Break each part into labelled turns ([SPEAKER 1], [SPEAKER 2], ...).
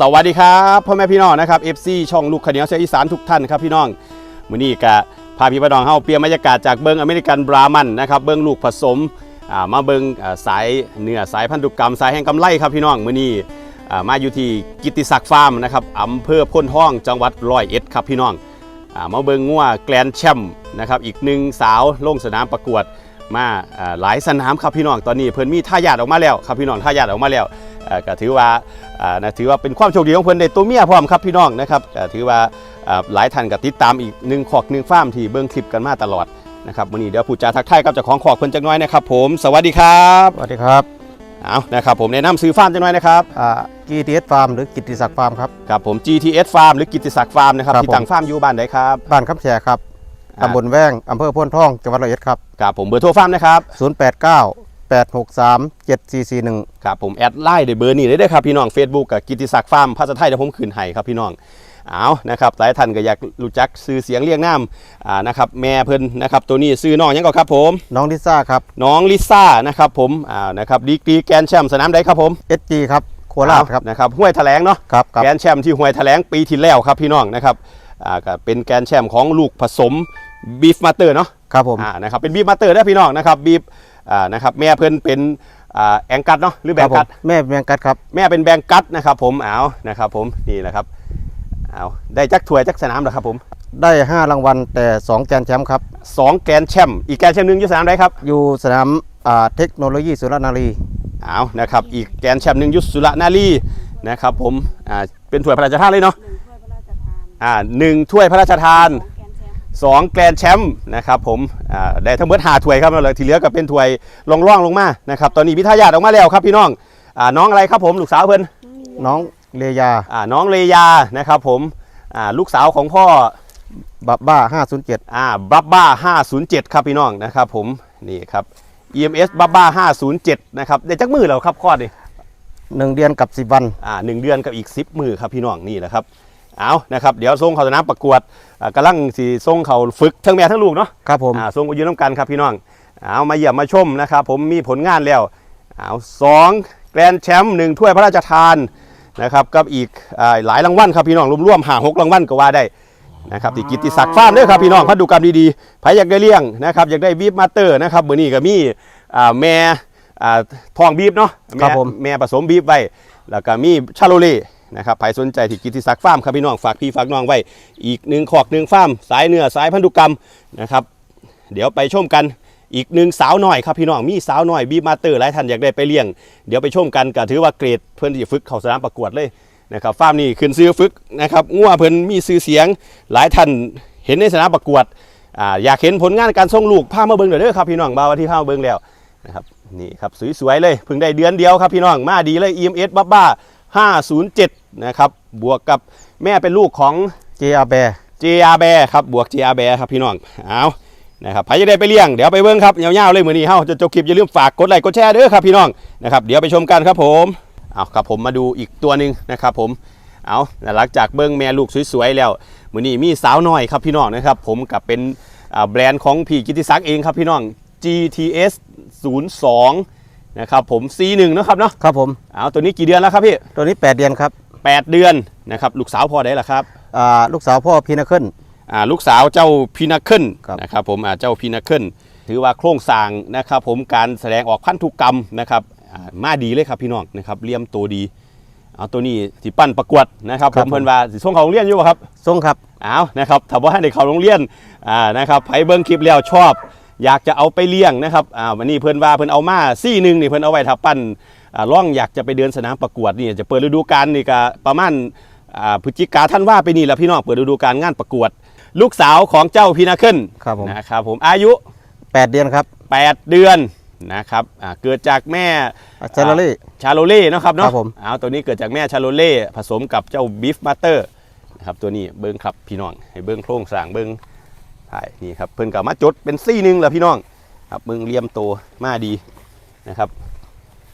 [SPEAKER 1] สวัสดีครับพ่อแม่พี่น้องนะครับ FC ช่องลูกขเนียวเสียอีสานทุกท่านครับพี่น้องมื้อนี้ก็พาพี่พี่น้องเฮาเปลี่ยนบรรยากาศจากเบิงอเมริกันบรามันนะครับเบิงลูกผสมมาเบิงอ่าสายเนื้อสายพันธุกรรมสายแห่งกำไรครับพี่น้องมื้อนี้อ่มาอยู่ที่กิติศักดิ์ฟาร์มนะครับอำเภอพ้นท้องจังหวัดร้อยเอ็ดครับพี่น้องมาเบิงงัวแกลนแชมป์นะครับอีกหนึ่งสาวลงสนามประกวดมาหลายสนามครับพี่น้องตอนนี้เพิ่นมีท่ายาดออกมาแล้วครับพี่น้องท่ายาดออกมาแล้ว ก็ถือว่าอ่านะถือว่าเป็นความโชคดีของเพิ่นในตัวเมียพร้อมครับพี่น้องนะครับก็ถือว่าอ่าหลายท่านก็ติดตามอีกหนึ่งขอกหนึ่งฟาร์มที่เบิ่งคลิปกันมาตลอดนะครับวันนี้เดี๋ยวผู้จาทักทายกับเจ้าของขอกเพิ่นจักหน้อยนะครับผมสวัสดีครับ
[SPEAKER 2] สวัสดีครับ
[SPEAKER 1] เอานะครับผมแนะนำซื้อฟาร์มจักหน้อยนะครับ
[SPEAKER 2] อ่า GTS Farm หรือกิตติศักดิ์ฟาร์มครับ
[SPEAKER 1] กับผม GTS Farm หรือกิตติศักดิ์ฟาร์มนะครับ
[SPEAKER 2] ครับ
[SPEAKER 1] ที่ตั้งฟาร์มอยู่บ้านใดครับ
[SPEAKER 2] บ้านคำแชร์ครับ
[SPEAKER 1] อ่า
[SPEAKER 2] ตำบลแว้งอำเภอโพ้นท่องจังหวัดร้อยเอ็ดครับ
[SPEAKER 1] กับผมเบอร์โทรฟาร์มนะครับ
[SPEAKER 2] 089 863 7441
[SPEAKER 1] ครับผมแอดไลน์ได้เบอร์นี้เลยเด้อครับพี่น้อง Facebook กับกิตติศักดิ์ฟาร์มภาษาไทยเดี๋ยวผมคืนให้ครับพี่น้องเอานะครับหลายท่านก็อยากรู้จักซื้อเสียงเรียงน้ำอ่านะครับแม่เพิ่นนะครับตัวนี้ซื้อน้องหยังก่อนครับผม
[SPEAKER 2] น้องลิซ่าครับ
[SPEAKER 1] น้องลิซ่านะครับผมอ่านะครับดีกรีแกรนด์แชมป์สนามใดครับผม
[SPEAKER 2] SG ครับโคราชครับ
[SPEAKER 1] นะครับห้วยแถลงเนาะ
[SPEAKER 2] ครับครับ
[SPEAKER 1] แกรนด์แชมป์ที่ห้วยแถลงปีที่แล้วครับพี่น้องนะครับอ่าก็เป็นแกรนด์แชมป์ของลูกผสมบีฟมาเตอร์เนาะ
[SPEAKER 2] ครับผม
[SPEAKER 1] อ่านะครับเป็นบีฟมาเตอร์นะพี่น้องนะครับบีฟ อ่านะครับแม่เพิ่นเป็นอ่าแองกัดเนาะหรือแบ
[SPEAKER 2] ครั
[SPEAKER 1] ง
[SPEAKER 2] ผม
[SPEAKER 1] กัด
[SPEAKER 2] แม่แมงกัดครับ
[SPEAKER 1] แม่เป็นแบงกัดนะครับผมเอานะครับผมนี่แหละครับเอาได้จักถ้วยจักสนามเหรอครับผม
[SPEAKER 2] ได้ 5 รางวัลแต่ 2 แกนแชมป์ครับ
[SPEAKER 1] สองแกรนด์แชมป์อีกแกรนด์แชมป์หนึ่งอยู่สนามใดครับ
[SPEAKER 2] อยู่สนามอ่าเทคโนโลยีสุรนารี
[SPEAKER 1] เอานะครับอีกแกรนด์แชมป์หนึ่งยุทธสุรนารีนะครับผมอ่าเป็นถ้วยพระราชทานเลยเนาะอ่าหนึ่งถ้วยพระราชทาน สองแกรนด์แชมป์นะครับผมอ่าได้ทั้งหมดห้าถ้วยครับแล้วที่เหลือก็เป็นถ้วยรองร่องลงมานะครับตอนนี้พิทายาตออกมาแล้วครับพี่น้องอ่าน้องอะไรครับผมลูกสาวเพิ่น
[SPEAKER 2] น้องเลยา
[SPEAKER 1] อ่าน้องเลยานะครับผมอ่าลูกสาวของพ่อ
[SPEAKER 2] บับบ้า507
[SPEAKER 1] อ่าบับบ้า507 ครับพี่น้องนะครับผมนี่ครับ EMS บับบ้า507นะครับได้จักมือแล้วครับข้อนี้
[SPEAKER 2] 1เดือนกับ10วัน
[SPEAKER 1] อ่าหนึ่งเดือนกับอีก10มือครับพี่น้องนี่แหละครับ เอานะครับเดี๋ยวส่งเขาสนามประกวดอ่ากำลังสีส่งเขาฝึกทั้งแม่ทั้งลูกเนาะ
[SPEAKER 2] ครับผม
[SPEAKER 1] อ่าส่งไปยืนน้ำกันครับพี่น้องเอามาเยี่ยมมาชมนะครับผมมีผลงานแล้วเอาสองแกรนด์แชมป์หนึ่งถ้วยพระราชทานนะครับกับอีกอ่าหลายรางวัลครับพี่น้องรวมๆหาหกรางวัลก็ว่าได้นะครับที่กิตติศักดิ์ฟาร์มเด้อครับพี่น้องพันธุกรรมดีๆใครอยากได้เลี้ยงนะครับอยากได้บีฟมาสเตอร์นะครับเบอร์นี้ก็มีอ่าแม่อ่าทองบีฟเนาะ
[SPEAKER 2] ครับผม
[SPEAKER 1] แม่ผสมบีฟไว้แล้วก็มีชาโลเล่ นะครับใครสนใจที่กิติศักดิ์ฟาร์มครับพี่น้องฝากพี่ฝากน้องไว้ อีกหนึ่งขอกหนึ่งฟาร์มสายเนื้อสายพันธุกรรมนะครับ เดี๋ยวไปชมกันอีกหนึ่งสาวหน่อยครับพี่น้องมีสาวหน่อยบีมาเตอร์หลายท่านอยากได้ไปเลี้ยง เดี๋ยวไปชมกันก็ถือว่าเกรดเพื่อนที่จะฝึกเข้าสนามประกวดเลยนะครับฟาร์มนี่ขึ้นซื้อฝึกนะครับงัวเพิ่นมีซื้อเสียงหลายท่านเห็นในสนามประกวดอ่าอยากเห็นผลงานการส่งลูกพามาเบิงเด้อครับพี่น้องบาวที่พามาเบิงแล้วนะครับนี่ครับสวยๆเลยเพิ่งได้เดือนเดียวครับพี่น้องมาดีเลย EMS บ้าบ้า 507 นะครับ บวกกับแม่เป็นลูกของ
[SPEAKER 2] JR Bear
[SPEAKER 1] JR Bear ครับ บวก JR Bear ครับพี่น้อง เอานะครับใครจะได้ไปเลี้ยง เดี๋ยวไปเบิ่งครับยาวๆเลยมือนี้เฮาจะจบคลิปอย่าลืมฝากกดไลค์กดแชร์เด้อครับพี่น้อง นะครับ เดี๋ยวไปชมกันครับผม เอาครับผมมาดูอีกตัวหนึ่งนะครับผม เอาหลังจากเบิ่งแม่ลูกสวยๆแล้ว มือนี้มีสาวน้อยครับพี่น้องนะครับ ผมกับเป็นแบรนด์ของพี่กิติศักดิ์เองครับพี่น้อง GTS 02 นะครับผม C1 นะครับเนาะ
[SPEAKER 2] ครับผม
[SPEAKER 1] เอาตัวนี้กี่เดือนแล้วครับพี่
[SPEAKER 2] ตัวนี้ 8 เดือนครับ
[SPEAKER 1] 8 เดือนนะครับลูกสาวพอได้ละครับ
[SPEAKER 2] อ่าลูกสาวพ่อพีนาเคิล
[SPEAKER 1] อ่าลูกสาวเจ้าพีนาเคิล
[SPEAKER 2] ครับ
[SPEAKER 1] นะครับผมอ่าเจ้าพีนาเคิลถือว่าโครงสร้างนะครับผมการแสดงออกพันธุกรรมนะครับอ่ามาดีเลยครับพี่น้องนะครับเลี่ยมตัวดีเอาตัวนี้สิปั้นประกวดนะครับผมเพิ่นว่าสิส่งเขาโรงเรียนอยู่บ่ครับ
[SPEAKER 2] ทรงครับ
[SPEAKER 1] เอานะครับถ้าว่าให้เด็กเขาโรงเรียนอ่านะครับไผเบิ่งคลิปแล้วชอบ อยากจะเอาไปเลี้ยงนะครับอ่าวันนี้เพิ่นว่าเพิ่นเอามาซี่หนึ่งนี่เพิ่นเอาไว้ถ้าปั้นอ่าร่องอยากจะไปเดินสนามประกวดนี่จะเปิดฤดูกาลนี่ก็ประมาณอ่าพฤศจิกาท่านว่าไปนี่แหละพี่น้องเปิดฤดูกาลงานประกวด ลูกสาวของเจ้าพีนาเคิล
[SPEAKER 2] ครับผม
[SPEAKER 1] นะครับผมอายุ
[SPEAKER 2] 8เดือนครับ
[SPEAKER 1] 8 เดือนนะครับอ่าเกิดจากแม่
[SPEAKER 2] เซลลารี่
[SPEAKER 1] ชาโลเล่เนาะครับเนาะ
[SPEAKER 2] ครับผม
[SPEAKER 1] เอาตัวนี้เกิดจากแม่ชาโลเล่ผสมกับเจ้าบีฟมาสเตอร์นะครับตัวนี้เบิ้งครับพี่น้องให้เบิ้งโครงสร้างเบิ้ง ถ่ายนี่ครับเพิ่นกับมาจดเป็นซี่หนึ่งแล้วพี่น้องครับเบิ้งเลี่ยมโตมาดีนะครับ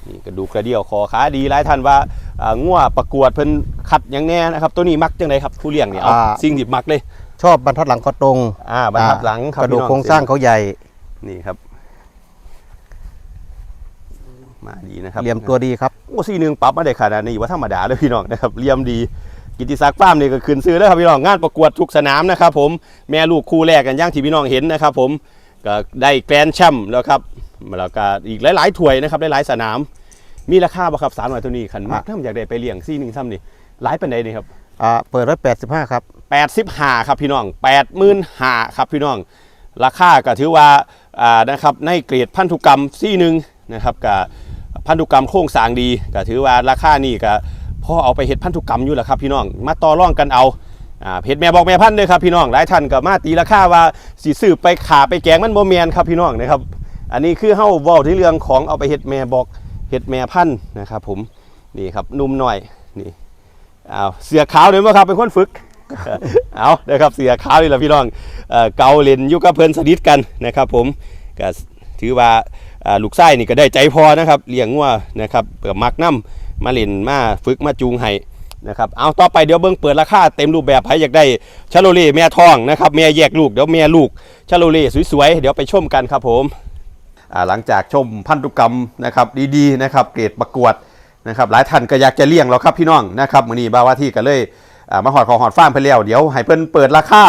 [SPEAKER 1] นี่กระดูกกระเดี่ยวคอขาดีหลายท่านว่าอ่างัวประกวดเพิ่นคัดอย่างแน่นะครับ ตัวนี้มักจังไดครับผู้เลี้ยงเนี่ยเอา
[SPEAKER 2] อ่า
[SPEAKER 1] สิ่งที่มักเลย
[SPEAKER 2] ชอบบรรทัดหลังก็ตรง
[SPEAKER 1] อ่าบรรทัดหลังครับ
[SPEAKER 2] กระดูก
[SPEAKER 1] พี่น้อ
[SPEAKER 2] โครงสร้างเขาใหญ่
[SPEAKER 1] นี่ครับ มาดีนะครับ
[SPEAKER 2] เหลี่ยมตัวดีครับ
[SPEAKER 1] โอ้ซีหนึ่งปรับมาได้ขนาดนี้ว่าธรรมดาเลยพี่น้องนะครับเลี่ยมดี กิติศักดิ์ฟาร์มนี่ก็ขึ้นซื้อแล้วครับพี่น้องงานประกวดทุกสนามนะครับผมแม่ลูกคู่แรกกันอย่างที่พี่น้องเห็นนะครับผมก็ได้แกรนด์แชมป์แล้วครับแล้วก็อีกหลายๆถ้วยนะครับหลายๆสนาม มีราคาบ่ครับสารหน่อยตัวนี้ขันมากถ้าผมอยากได้ไปเลี้ยงซีหนึ่งซ้ำนี่หลายปันใดนี่ครับ
[SPEAKER 2] อ่าเปิดไว้85ครับ
[SPEAKER 1] 85ครับพี่น้อง85,000ครับพี่น้อง ราคาก็ถือว่าอ่านะครับในเกรดพันธุกรรมซี่หนึ่งนะครับกับพันธุกรรมโครงสร้างดีก็ถือว่าราคานี่ก็พ อเอาไปเฮ็ดพันธุกรรมอยู่แหละครับพี่น้องมาต่อรองกันเอาเพจแม่บอกแม่พันธุ์ด้วยครับพี่น้องหลายท่านก็มาตีราคาว่าสิซื้อไปขาไปแกงมันบ่แมนครับพี่น้องนะครับ อันนี้คือเฮ้าเว้าที่เรื่องของเอาไปเฮ็ดแม่บอกเฮ็ดแม่พันธุ์นะครับผมนี่ครับนุ่มหน่อยนี่เอาเสือขาวเดี๋ยวมาครับเป็นคนฝึกเอาเด้ครับเสือขาวนี่แหละพี่น้องเอ่อเกาเลนยู่กับเพลินสนิทกันนะครับ ผมก็ถือว่าลูกไส้นี่ก็ได้ใจพอนะครับเลี้ยงงัวนะครับเปิดมักน้ำ มาเล่นมาฝึกมาจูงให้นะครับเอาต่อไปเดี๋ยวเบิ่งเปิดราคาเต็มรูปแบบใครอยากได้ชาโลเล่แม่ทองนะครับแม่แยกลูกเดี๋ยวแม่ลูกชาโลเล่สวยๆเดี๋ยวไปชมกันครับผมหลังจากชมพันธุกรรมนะครับดีๆนะครับเกรดประกวดนะครับหลายท่านก็อยากจะเลี้ยงแล้วครับพี่น้องนะครับมือนี้บ่าวว่าที่ก็เลยมาหอดของหอดฟ้ามเพิ่นแล้วเดี๋ยวให้เพิ่นเปิดราคา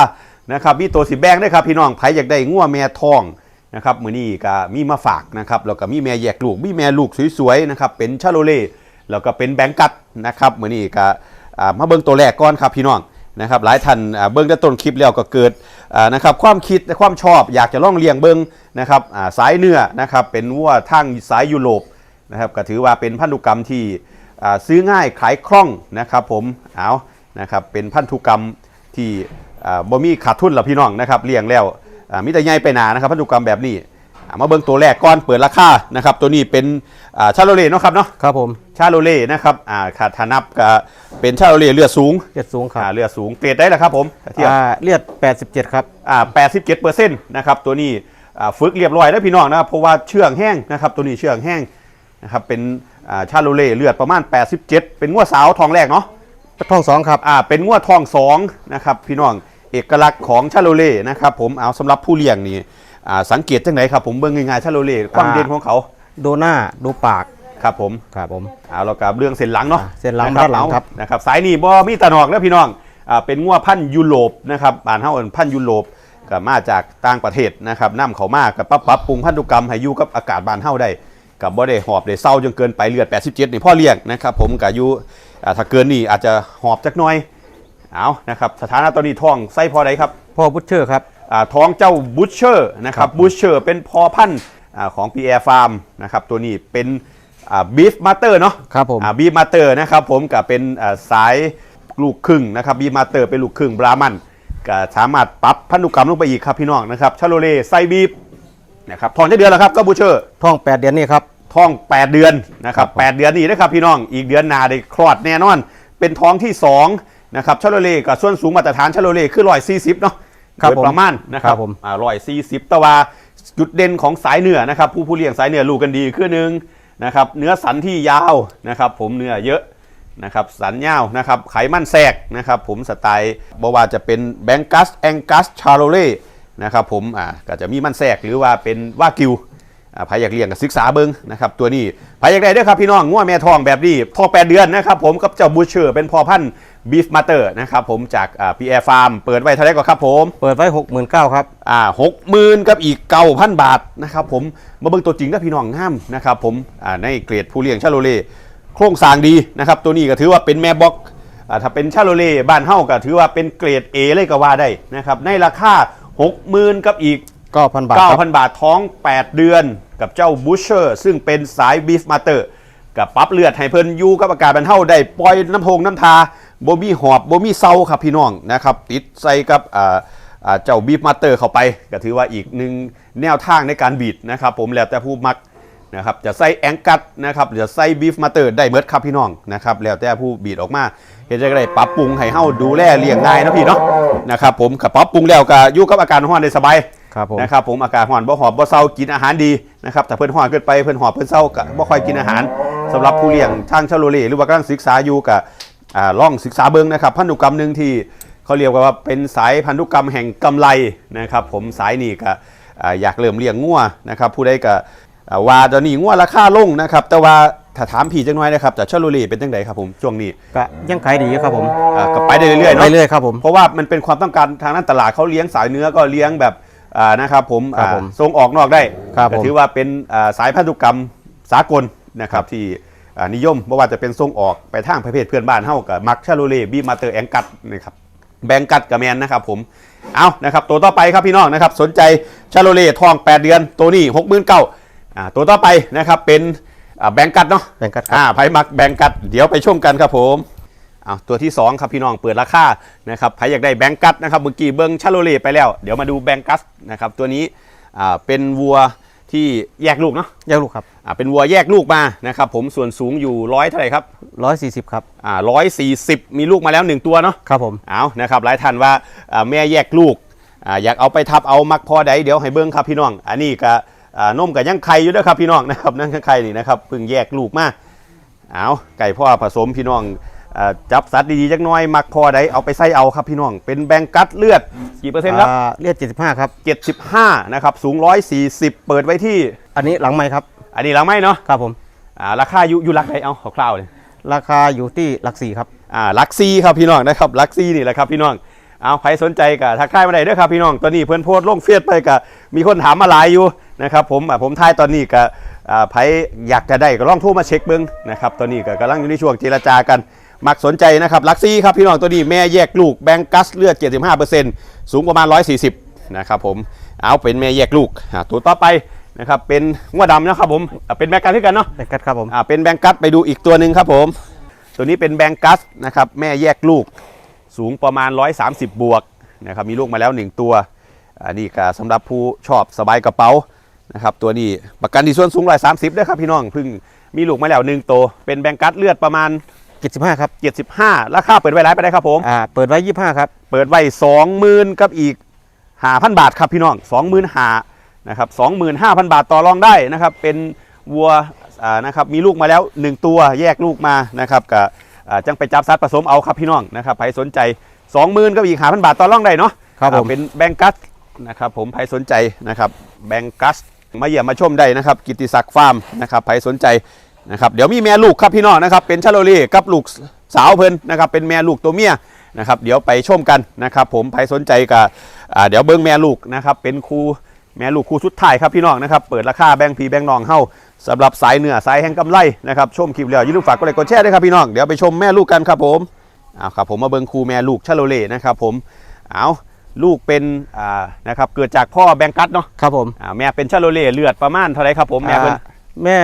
[SPEAKER 1] นะครับมีตัวสิแบงด้วยครับพี่น้องไผอยากได้งัวแม่ทองนะครับมือนี้ก็มีมาฝากนะครับแล้วก็มีแม่แยกลูกมีแม่ลูกสวยๆนะครับเป็นชาโลเล่ แล้วก็เป็นแบงกัดนะครับเหมือนี้ก็มาเบิ่งตัวแรกก่อนครับพี่น้องนะครับหลายท่านเบิ้งแต่ต้นคลิปแล้วก็เกิดนะครับความคิดความชอบอยากจะล่องเลียงเบิ้งนะครับสายเนื้อนะครับเป็นวัวทางสายยุโรปนะครับก็ถือว่าเป็นพันธุกรรมที่ซื้อง่ายขายคล่องนะครับผมเอานะครับเป็นพันธุกรรมที่บ่มีขาดทุนหรอพี่น้องนะครับเลี้ยงแล้วมิแต่ใหญ่ไปหนานะครับพันธุกรรมแบบนี้ อ่ามาเบิ้งตัวแรกก่อนเปิดราคานะครับตัวนี้เป็นอ่าชาโลเล่เนาะครับเนาะ
[SPEAKER 2] ครับผม
[SPEAKER 1] ชาโลเล่นะครับอ่าขาดทานับก็เป็นชาโลเล่เลือดสูง
[SPEAKER 2] เลือดสูงครับ
[SPEAKER 1] อ่าเลือดสูงเกรดได้แล้วครับผมเทียบ
[SPEAKER 2] อ่าเลือด 87 ครับ
[SPEAKER 1] อ่า87เปอร์เซ็นต์นะครับตัวนี้อ่าฝึกเรียบร้อยแล้วพี่น้องนะครับเพราะว่าเชื่องแห้งนะครับตัวนี้เชื่องแห้งนะครับเป็นอ่าชาโลเล่เลือดประมาณ 87 เป็นงวดสาวทองแรกเนาะ
[SPEAKER 2] ท้องสองครับ
[SPEAKER 1] อ่าเป็นงวดทองสองนะครับพี่น้องเอกลักษณ์ของชาโลเล่นะครับผมเอาสำหรับผู้เลี้ยงนี่ อ่าสังเกตจังไหนครับผมเบิ่งง่ายๆชาโลเล่ความ
[SPEAKER 2] อ่า
[SPEAKER 1] เด่นของเขา
[SPEAKER 2] ดูหน้าดูปาก
[SPEAKER 1] ครับผม
[SPEAKER 2] ครับผม
[SPEAKER 1] เอาเรากับเรื่องเส้นหลังเนาะ
[SPEAKER 2] อ่าเส้นหลังะ
[SPEAKER 1] ครับ
[SPEAKER 2] ด้านหลังครับ
[SPEAKER 1] เอานะครับสายนี่บ่มีตะนอกแล้วพี่น้องอ่าเป็นงัวพันธุ์ยุโรปนะครับบ้านเฮาเอิ้นพันธุ์ยุโรปก็มาจากต่างประเทศนะครับนํเขามากับปรับปรับปรุงพันธุกรรมให้อยู่กับอากาศบ้านเฮาได้กับบ่ได้หอบได้เศร้าจนเกินไปเลือด 87นี่พ่อเลี้ยงนะครับผมก็อยู่อ่าถ้าเกินนี่อาจจะหอบจักหน่อยเอานะครับสถานะตอนนี้ท้องไส้พอใดครับ
[SPEAKER 2] พ่อบุชเชอร์ครับ
[SPEAKER 1] อ่า ท้องเจ้าบูชเชอร์นะครับ
[SPEAKER 2] ครับ
[SPEAKER 1] บูชเชอร์เป็นพอพันธุ์อ่าของ p ีแอร์ฟาร์มนะครับตัวนี้เป็นบีฟมาเตอร์เนาะ
[SPEAKER 2] ครับผม
[SPEAKER 1] บีฟมาเตอร์นะครับผมก็เป็นอ่าสายลูกครึ่งนะครับบีฟมาเตอร์เป็นลูกครึ่งบรามันก็สามารถปรับพันธุกรรมลงไปอีกครับพี่น้องนะครับชาโลเล่ไซบีฟนะครับท้องได้เดือนแล้วครับก็บูชเชอร์
[SPEAKER 2] ท้อง 8 เดือนนี่ครับ
[SPEAKER 1] ท้อง 8 เดือนนะครับ
[SPEAKER 2] ครับผม
[SPEAKER 1] 8เดือนนี้นะครับพี่น้องอีกเดือนหนาได้คลอดแน่นอน เป็นท้องที่2นะครับชาโลเล่กับส่วนสูงมาตรฐานชาโลเล่คือ140เนาะ
[SPEAKER 2] ครับ
[SPEAKER 1] โดยประมาณนะครั
[SPEAKER 2] ครับบผม
[SPEAKER 1] ร้อยสี่สิบแต่ว่าจุดเด่นของสายเนื้อนะครับ ผู้ผู้เลี้ยงสายเนื้อลูกกันดีคือหนึ่งนะครับ เนื้อสันที่ยาวนะครับ ผมเนื้อเยอะนะครับสันยาวนะครับ ไขมันแทรกนะครับ ผมสไตล์บว่าจะเป็นแบงกัสแองกัสชาโลเล่นะครับ ผมอ่าก็จะมีมันแทรกหรือว่าเป็นว่ากิวอ่า ใครอยากเลี้ยงก็ศึกษาเบิ้งนะครับตัวนี้ใครอยากได้เด้วยครับพี่น้องง้วแม่ทองแบบนี้ทองแปดเดือนนะครับผมกับเจ้าบูเชอร์เป็นพอพันธุ์บีฟมาเตอร์นะครับผมจากอ่าพีแอร์ฟาร์มเปิดไว้เท่าไหร่ก็ครับผม
[SPEAKER 2] เปิดไว้69,000ครับ
[SPEAKER 1] อ่าหกหมื่นกับอีกเก้าพันบาทนะครับผมมาเบิ่งตัวจริงกับพี่น้องงามนะครับผมอ่าในเกรดผู้เลี้ยงชาโลเล่โครงสร้างดีนะครับตัวนี้ก็ถือว่าเป็นแม่บ็อกอ่าถ้าเป็นชาโลเล่บ้านเฮาก็ถือว่าเป็นเกรด A เลยก็ว่าได้นะครับในราคา60,000กับอีก
[SPEAKER 2] 9,000 บาทครับ
[SPEAKER 1] 9,000 บาทท้อง 8 เดือนกับเจ้าบูชเชอร์ซึ่งเป็นสายบีฟมาเตอร์กับปรั๊บเลือดให้เพิ่นอยู่กับอากาศบรรเทาได้ปล่อยน้ำพงน้ำทาบ่มีหอบบ่มีเซาครับพี่น้องนะครับติดใส่กับอ่าอ่าเจ้าบีฟมาเตอร์เข้าไป ก็ถือว่าอีกหนึ่งแนวทางในการบีดนะครับผมแล้วแต่ผู้มักนะครับจะใส่แองกัดนะครับจะใส่บีฟมาเตอร์ได้เมิดครับพี่น้องนะครับแล้วแต่ผู้บีดออกมาเฮ็ดจะได้ปรับปรุงให้เฮาดูแลเลี้ยงง่ายนะพี่เนาะนะครับผมกับปรับปรุงแล้วก็อยู่กับอาการร้อนได้สบาย
[SPEAKER 2] ครับผม
[SPEAKER 1] นะครับผมอากาศร้อนบ่หอบบ่เศร้ากินอาหารดีนะครับแต่เพิ่นร้อนเกินไปเพิ่นหอบเพิ่นเศร้าก็บ่ค่อยกินอาหารสำหรับผู้เลี้ยงทางชาโลเล่หรือว่ากำลังศึกษาอยู่กับอ่าลองศึกษาเบิ่งนะครับพันธุกรรมหนึ่งที่เขาเรียกว่าเป็นสายพันธุกรรมแห่งกำไรนะครับผมสายนี้ก็อ่าอยากเริ่มเลี้ยงงัวนะครับผู้ใดก็อ่าว่าตอนนี้งัวราคาลงนะครับแต่ว่าถ้าถามพี่จังน้อยนะครับจากชาโลเล่เป็นจังไดครับผมช่วงนี้
[SPEAKER 2] ก็ยังขายดีครับผม
[SPEAKER 1] อ่าก็ไปได้เรื่อยๆ
[SPEAKER 2] ไป
[SPEAKER 1] เนาะ
[SPEAKER 2] เรื่อยครับผม
[SPEAKER 1] เพราะว่ามันเป็นความต้องการทางด้านตลาดเขาเลี้ยงสายเนื้อก็เลี้ยงแบบ อ่านะครับผม
[SPEAKER 2] ครับ
[SPEAKER 1] อ่า
[SPEAKER 2] ผม
[SPEAKER 1] ส่งออกนอกได้
[SPEAKER 2] ครับ
[SPEAKER 1] ก็
[SPEAKER 2] ผม
[SPEAKER 1] ถือว่าเป็นอ่าสายพันธุกรรมสากลนะครับที่อ่านิยมไม่ว่าจะเป็นส่งออกไปทางประเภทเพื่อนบ้านเฮากับมักชาโลเล่บีมาเตอร์แองกัดนะครับแบงกัดกับแมนนะครับผมเอานะครับตัวต่อไปครับพี่น้องนะครับสนใจชาโลเล่ทอง 8 เดือน ตัวนี้6 9 0 0 0อ่าตัวต่อไปนะครับเป็นอ่าแบงกัดเนาะ
[SPEAKER 2] แบงกัดครับ
[SPEAKER 1] อ่าไพ่มักแบงกัดเดี๋ยวไปชมกันครับผม เอาตัวที่ 2 ครับพี่น้องเปิดราคานะครับใครอยากได้แบงกัดนะครับเมื่อกี้เบิ้งชาโลเล่ไปแล้ว เดี๋ยวมาดูแบงกัสนะครับตัวนี้อ่าเป็นวัวที่แยกลูกเนาะ
[SPEAKER 2] แยกลูกครับ
[SPEAKER 1] อ่าเป็นวัวแยกลูกมานะครับผมส่วนสูงอยู่ร้อยเท่าไหร่ครับ
[SPEAKER 2] ร้อยสี่สิบครับ
[SPEAKER 1] อ่าร้อยสี่สิบมีลูกมาแล้ว1ตัวเนาะ
[SPEAKER 2] ครับผม
[SPEAKER 1] เอานะครับหลายท่านว่าอ่าแม่แยกลูกอ่าอยากเอาไปทับเอามักพอใดเดี๋ยวให้เบิ้งครับพี่น้อง อันนี้ก็อ่านมกับยังไข่อยู่ด้วยครับพี่น้องนะครับนั่นคือไข่นี่นะครับเพิ่งแยกลูกมาเอาไก่พ่อผสมพี่น้องอ่า จับสัตว์ดีๆจักหน้อยมักพอใดเอาไปใส่เอาครับพี่น้อง เป็นแบงกัดเลือดกี่เปอร์เซ็นต์ครับ
[SPEAKER 2] อ่าเลือดเจ็ดสิบห้าครับ
[SPEAKER 1] 75 นะครับ สูง 140 เปิดไว้ที่
[SPEAKER 2] อันนี้หลังไม้ครับ
[SPEAKER 1] อันนี้เราไม่เนาะ
[SPEAKER 2] ครับผม
[SPEAKER 1] อ่าราคาอยู่อยู่หลักไหนเอาคร่าวๆเลย
[SPEAKER 2] ราคาอยู่ที่หลักสี่ครับ
[SPEAKER 1] อ่าลักซี่ครับพี่น้องนะครับลักซี่นี่แหละครับพี่น้องเอาใครสนใจกับทักทายมาได้เด้วยครับพี่น้องตอนนี้เพื่อนโพสต์ลงเฟซไปกับมีคนถามมาหลายอยู่นะครับผมอะผมทายตอนนี้กับอ่าใครอยากจะได้ก็ลองโทรมาเช็คเบิ้งนะครับตอนนี้ก็กำลังอยู่ในช่วงเจรจากัน มักสนใจนะครับลักซี่ครับพี่น้องตัวนี้แม่แยกลูกแบงกัสเลือด 75%สูงประมาณ 140 นะครับผมเอาเป็นแม่แยกลูกอ่าตัวต่อไปนะครับเป็นงัวดำนะครับผมอะเป็นแบงกัสที่กันเนาะ
[SPEAKER 2] แบงกัดครับผม
[SPEAKER 1] อ่าเป็นแบงกัสไปดูอีกตัวหนึ่งครับผม ตัวนี้เป็นแบงกัสนะครับแม่แยกลูกสูงประมาณ 130 บวกนะครับมีลูกมาแล้ว 1 ตัวอันนี้ก็สำหรับผู้ชอบสบายกระเป๋านะครับตัวนี้ประกันที่ส่วนสูง130ด้วยครับพี่น้องเพิ่งมีลูกมาแล้ว1ตัวเป็นแบงกัสเลือดประมาณ
[SPEAKER 2] เจ็ดสิบห้าครับ
[SPEAKER 1] 75ราคาเปิดไว้ร้ายไปได้ครับผม
[SPEAKER 2] อ่าเปิดไว้ยี่ห้าครับ
[SPEAKER 1] เปิดไว้20,000กับอีก5,000บาทครับพี่น้อง25,000นะครับ25,000บาทต่อรองได้นะครับเป็นวัวอ่านะครับมีลูกมาแล้ว 1 ตัวแยกลูกมานะครับกับอ่าจังไปจับซัดผสมเอาครับพี่น้องนะครับใครสนใจ 20,000กับอีก5,000บาทต่อรองได้เนาะ
[SPEAKER 2] ครับผม
[SPEAKER 1] อ่าเป็นแบงกัสนะครับผมใครสนใจนะครับแบงกัสมาเยี่ยมมาชมได้นะครับ กิตติศักดิ์ฟาร์มนะครับใครสนใจ นะครับเดี๋ยวมีแม่ลูกครับพี่น้องนะครับเป็นชาโลเล่กับลูกสาวเพิ่นนะครับเป็นแม่ลูกตัวเมียนะครับเดี๋ยวไปชมกันนะครับผมใครสนใจกับอ่าเดี๋ยวเบิ้งแม่ลูกนะครับเป็นครูแม่ลูกครูชุดท้ายครับพี่น้องนะครับเปิดราคาแบงพีแบงนองเฮาสำหรับสายเหนือสายแห่งกำไรนะครับชมคลิปแล้วอย่าลืมฝากกดไลค์กดแชร์ด้วยครับพี่น้องเดี๋ยวไปชมแม่ลูกกันครับผมเอาครับผมมาเบิ้งครูแม่ลูกชาโลเล่นะครับผมเอาลูกเป็นอ่านะครับเกิดจากพ่อแบงกัสเนาะ
[SPEAKER 2] ครับผม
[SPEAKER 1] อ่าแม่เป็นชาโลเล่เลือดประมาณเท่าไหรครับผมแม่เพิ่น
[SPEAKER 2] อ่าแม่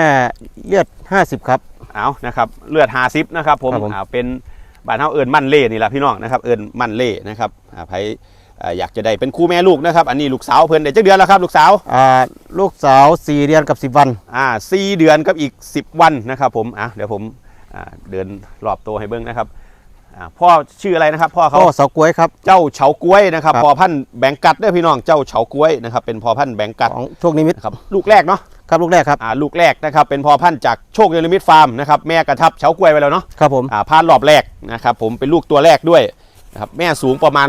[SPEAKER 2] เลือด ห้าสิบครับ
[SPEAKER 1] เอานะครับเลือดหาซิปนะครับผม
[SPEAKER 2] ครับผม
[SPEAKER 1] อ่าเป็นบ้านเฮาเอิญมั่นเล่นี่แหละพี่น้องนะครับเอิญมั่นเล่นะครับอ่าไผอ่าอยากจะได้เป็นคู่แม่ลูกนะครับ อันนี้ลูกสาวเพิ่นได้จักเดือนแล้วครับลูกสาว
[SPEAKER 2] อ่าลูกสาวสี่เดือนกับสิบวัน
[SPEAKER 1] อ่าสี่เดือนกับอีก 10 วันนะครับผมอะเดี๋ยวผมอ่าเดินรอบตัวให้เบิ้งนะครับ อ่าพ่อชื่ออะไรนะครับ พ่อเขา
[SPEAKER 2] พ่อเสากล้วยครับ
[SPEAKER 1] เจ้าเฉาก้วยนะครับ
[SPEAKER 2] ครับ
[SPEAKER 1] พอพันธุ์แบงกัดเด้อพี่น้องเจ้าเฉาก้วยนะครับเป็นพอพันธุ์แบงกัด
[SPEAKER 2] ของโชคนิมิต
[SPEAKER 1] นะครับลูกแรกเนาะ
[SPEAKER 2] ครับลูกแรกครับ
[SPEAKER 1] อ่าลูกแรกนะครับเป็นพอพันธุ์จากโชคเยลิมิตฟาร์มนะครับแม่กระทับเฉาก้วยไว้แล้วเนาะ
[SPEAKER 2] ครับผม
[SPEAKER 1] อ่าพานรอบแรกนะครับผมเป็นลูกตัวแรกด้วยนะครับแม่สูงประมาณ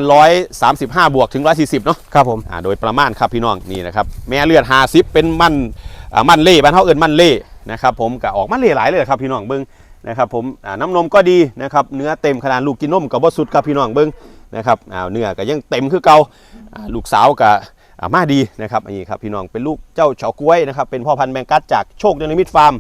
[SPEAKER 1] 135 บวกถึง 140 เนาะ
[SPEAKER 2] ครับผม
[SPEAKER 1] อ่าโดยประมาณครับพี่น้องนี่นะครับแม่เลือด50เป็นมันอ่ามันเล่บ้านเฮาเอิ้นมันเล่นะครับผมก็ออกมันเล่หลายเลยครับพี่น้องเบิ่ง นะครับผมอ่าน้ำนมก็ดีนะครับเนื้อเต็มขนาดลูกกินนมก็บ่สุดครับพี่น้องเบิ่งนะครับอ่าเนื้อก็ยังเต็มคือเก่าอ่าลูกสาวก็อ่ามาดีนะครับอันนี้ครับพี่น้องเป็นลูกเจ้าเฉาก้วยนะครับเป็นพ่อพันธุ์แมงกัดจากโชคเดนิมิตฟาร์ม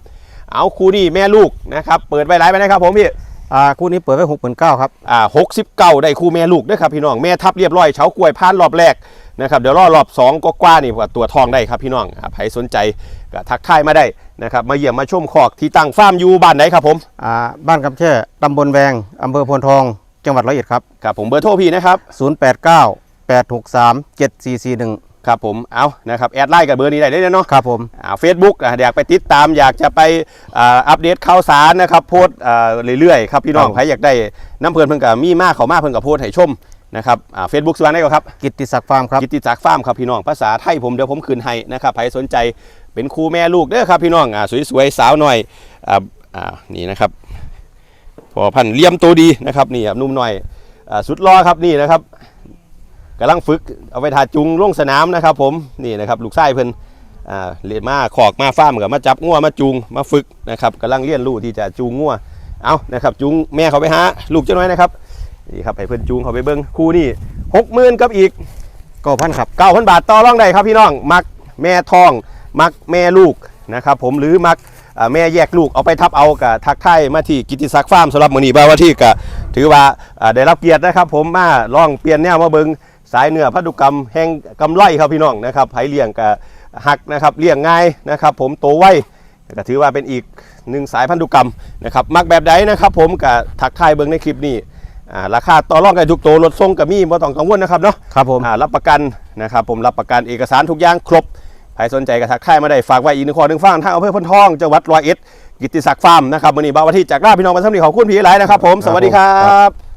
[SPEAKER 1] เอาคูนี่แม่ลูกนะครับเปิดไว้หลายไปนะครับผมพี่
[SPEAKER 2] อ่าคู่นี้เปิดไว้หกหมื่นเก้าครับ
[SPEAKER 1] อ่าหกสิบเก้าได้คู่แม่ลูกด้วยครับพี่น้องแม่ทับเรียบร้อยเฉากล้วยผ่านรอบแรกนะครับเดี๋ยวรอรอบสองก็กว่านี่ว่าตัวทองได้ครับพี่น้องอ่าใครสนใจก็ทักทายมาได้ นะครับมาเยี่ยมมาชมคอกที่ตั้งฟาร์มอยู่บ้านไหนครับผม
[SPEAKER 2] อ่าบ้านกำแช่ตำบลแวงอำเภอโพนทอง จังหวัดร้อยเอ็ดครับ
[SPEAKER 1] ครับผมเบอร์โทรพี่นะครับ
[SPEAKER 2] 0 8 9 8 6 3 7 4 4 1
[SPEAKER 1] ครับผมเอานะครับแอดไลน์กับเบอร์นี้ได้เลยเนาะ
[SPEAKER 2] ครับผม
[SPEAKER 1] อ่าเฟซบุ๊กอยากไปติดตามอยากจะไปอ่าอัปเดตข่าวสารนะครับโพสต์อ่าเรื่อยๆครับพี่น้อง
[SPEAKER 2] ครับ
[SPEAKER 1] ใครอยากได้น้ำเพลินเพิ่นกับมีมากเขามากเพิ่นกับโพสต์ให้ชมนะครับอ่าเฟซบุ๊กสว่างได้ก็ครับ
[SPEAKER 2] กิตติศักดิ์ฟาร์มครับ
[SPEAKER 1] กิตติศักดิ์ฟาร์มครับพี่น้อง ภาษาไทยผมเดี๋ยวผมคืนให้นะครับใครสนใจ เป็นครูแม่ลูกเด้อครับพี่น้องอ่าสวยๆสาวหน่อยอ่าอ่านี่นะครับพอพันธุ์เลี่ยมตัวดีนะครับนี่ครับนุ่มหน่อยอ่าสุดรอครับนี่นะครับกำลังฝึกเอาไปทาจุงลงสนามนะครับ ผมนี่นะครับลูกไส้เพิ่นอ่าเรียนมาขอกมาฟาร์มกับมาจับงัวมาจูงมาฝึกนะครับกำลังเรียนรู้ที่จะจูงงัวเอานะครับจูงแม่เขาไปหาลูกเจ้าน้อยนะครับนี่ครับให้เพื่อนจูงเขาไปเบิ้งคู่นี่หกหมื่นกับอีก
[SPEAKER 2] ก็พันครับ
[SPEAKER 1] เก้าพันบาทต่อรองได้ครับพี่น้องมักแม่ทอง มักแม่ลูกนะครับผมหรือมักอ่าแม่แยกลูกเอาไปทับเอากับทักไทายมาที่กิติศักดิ์ฟาร์มสำหรับมือนี้บ่าวว่าที่ก็ถือว่าอ่าได้รับเกียรตินะครับ ผมมาลองเปลี่ยนแนวมาเบิงสายเนื้อพันธุกรรมแห่งกำไรครับพี่น้องนะครับไผเลี้ยงกับหักนะครับเลี้ยงง่ายนะครับ ผมโตไวก็ถือว่าเป็นอีกหนึ่งสายพันธุกรรมนะครับมักแบบใดนะครับ ผมกับทักทายเบิงในคลิปนี้อ่าราคาต่อรองกันทุกโตวลดทรงกับมีบ่ต้องกังวลนะครับเนาะ
[SPEAKER 2] ครับผม
[SPEAKER 1] อ่ารับประกันนะครับผมรับประกันเอกสารทุกอย่างครบ ใครสนใจก็ทักทายมาได้ฝากไว้อีกหนึ่งข้อหนึ่งฟังทางอำเภอพนทองจังหวัดร้อยเอ็ดกิติศักดิ์ฟาร์มนะครับวันนี้บ่าววันที่จากลาพี่น้องประชาชนขอบคุณพี่หลายนะครับผมสวัสดีครับ